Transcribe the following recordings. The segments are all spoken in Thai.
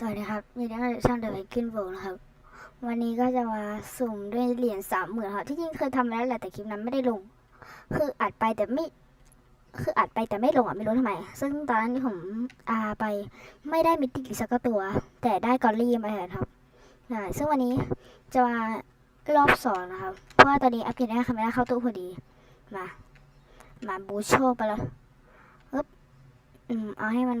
สวัสดีครับ มีเรื่องช่องเดอะเวกินโบนะครับ วันนี้ก็จะมาสุ่มด้วยเหรียญสามหมื่นครับที่จริงเคยทำแล้วแหละแต่คลิปนั้นไม่ได้ลง คืออัดไปแต่ไม่ คืออัดไปแต่ไม่ลงอะไม่รู้ทำไม ซึ่งตอนนั้นผมอาไปไม่ได้มิติสักตัว แต่ได้กอลลี่มาแทนครับนะซึ่งวันนี้จะมารอบสองนะครับ เพราะว่าตอนนี้อัพเดตได้คาเมล่าเข้าตู้พอดี มา มาบูโชไปแล้วอึ๊บอืมเอาให้มัน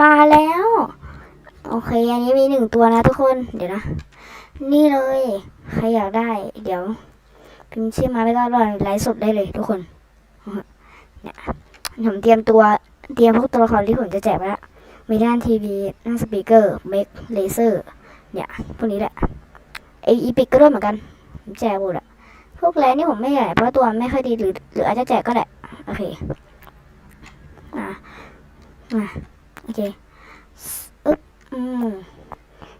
มาแล้ว โอเค อันนี้มีหนึ่งตัวนะทุกคน เดี๋ยวนะ นี่เลย ใครอยากได้ เดี๋ยว พิมพ์ชื่อมาไม่ก็รอไลฟ์สดได้เลยทุกคนเนี่ยผมเตรียมตัวเตรียมพวกตัวละครที่ผมจะแจกไปแล้วมีด้านทีวีด้านสปีกเกอร์เมกเลเซอร์ เนี่ยพวกนี้แหละไออีพิกก็ด้วยเหมือนกันผมแจกหมดอะพวกแรนี่ผมไม่ใหญ่เพราะตัวไม่ค่อยดีหรือหรืออาจจะแจกก็ได้โอเค อ่าอ่า โอเคอึ๊บอืม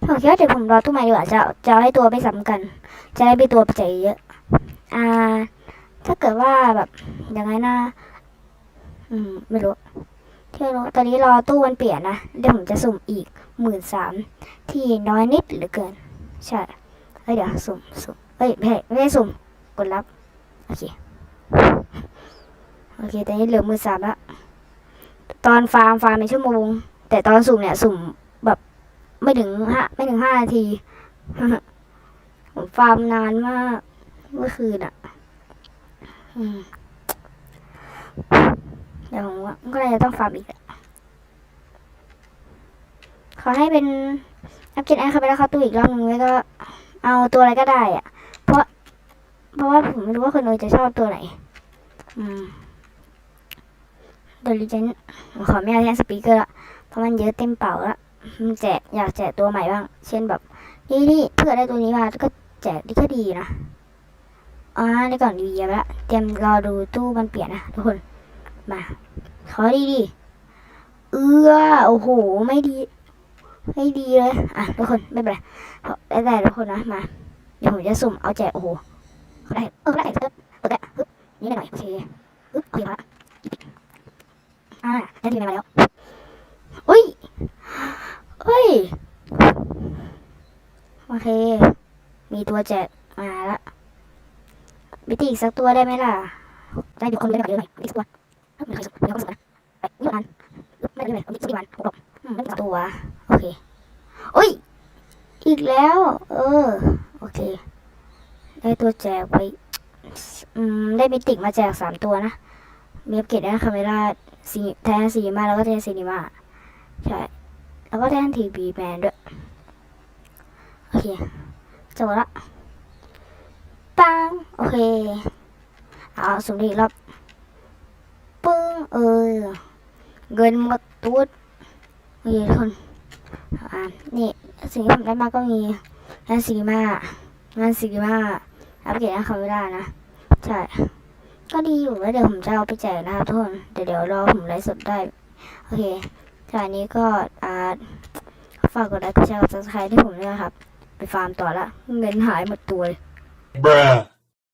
ผมคิดว่าเดี๋ยวผมรอตู้ใหม่ดีกว่าจะจะให้ตัวไม่ซ้ำกัน จะได้มีตัวไปแจเยอะ อ่า ถ้าเกิดว่าแบบยังไงนะอืม ไม่รู้ที่รู้ตอนนี้รอตู้มันเปลี่ยนนะ เดี๋ยวผมจะสุ่มอีกหมื่นสามที่น้อยนิดเหลือเกิน ใช่เฮ้ยเดี๋ยวสุ่มสุ่มเอ้ยไม่ไม่ได้สุ่มกดรับ โอเค โอเค ตอนนี้เหลือหมื่นสามแล้ว ตอนฟาร์มฟาร์มเป็นชั่วโมง แต่ตอนสุ่มเนี่ยสุ่มแบบไม่ถึงห้าไม่ถึงห้านาทีผมฟาร์มนานมากเมื่อคืนอะเดี๋ยวผมว่าก็เลยจะต้องฟาร์มอีกอะขอให้เป็นอัพเกรดไอเข้าไปแล้วเข้าตู้อีกรอบนึงแล้วก็ เอาตัวอะไรก็ได้อะเพราะ เพราะว่าผมไม่รู้ว่าคนอื่นจะชอบตัวไหน อืม เดลิเจนขอไม่เอาแทนสปีกเกอร์ละเพราะมันเยอะเต็มเป่าละมันแจกอยากแจกตัวใหม่บ้าง เช่นแบบนี่นี่เพื่อได้ตัวนี้มาก็แจกดีก็ดีนะอ่าในก่อนดีไปละเตรียมรอดูตู้มันเปลี่ยนนะทุกคนมาขอดีดีเอือโอ้โหไม่ดี ไม่ดีเลยอะทุกคนไม่เป็นไรเพราะได้แต่ทุกคนนะมาเดี๋ยวผมจะสุ่มเอาแจกโอ้โหได้เออได้เออเออได้ฮึบนี่หน่อยโอเคฮึบโอเคมาละ อ่าได้ทีมาแล้วอุ้ยเฮ้ย โอเค มีตัวแจกมาละบิตีอีกสักตัวได้ไหมล่ะ ได้เดี๋ยวคนเลยแบบเยอะหน่อยอีกสักตัวไม่เคยสุดไม่เคยสุดนะไปยี่วันไม่ได้เลยเอาดิสกีวันหกดอกอืมไม่ตัว โอเคโอ้ย อีกแล้ว เออ โอเค ได้ตัวแจกไป อืม ได้มิติมาแจกสามตัวนะ มีอัปเกรดได้คาเมล่า สีแทนสีมาแล้วก็แทนซีนีมาใช่แล้วก็แทนทีวีแมนด้วย โอเคจบละปังโอเค เอาสุ่มอีรอบปึ้งเออ เงินหมดตุ๊ดมีทุกคนอ่านี่สิ่งที่ผมได้มาก็มีงานสีมางานสีมาอัปเกรดให้เขาไม่ได้นะ ใช่ ก็ดีอยู่แล้วเดี๋ยวผมจะเอาไปแจกนะครับทุกคนเดี๋ยวเดี๋ยวรอผมไลฟ์สดได้ โอเคจากนี้ก็อ่าฝากกดไลค์กดแชร์กดซับสไครต์ที่ผมด้วยนะครับ ไปฟาร์มต่อละ เงินหายหมดตัวเลย Bruh.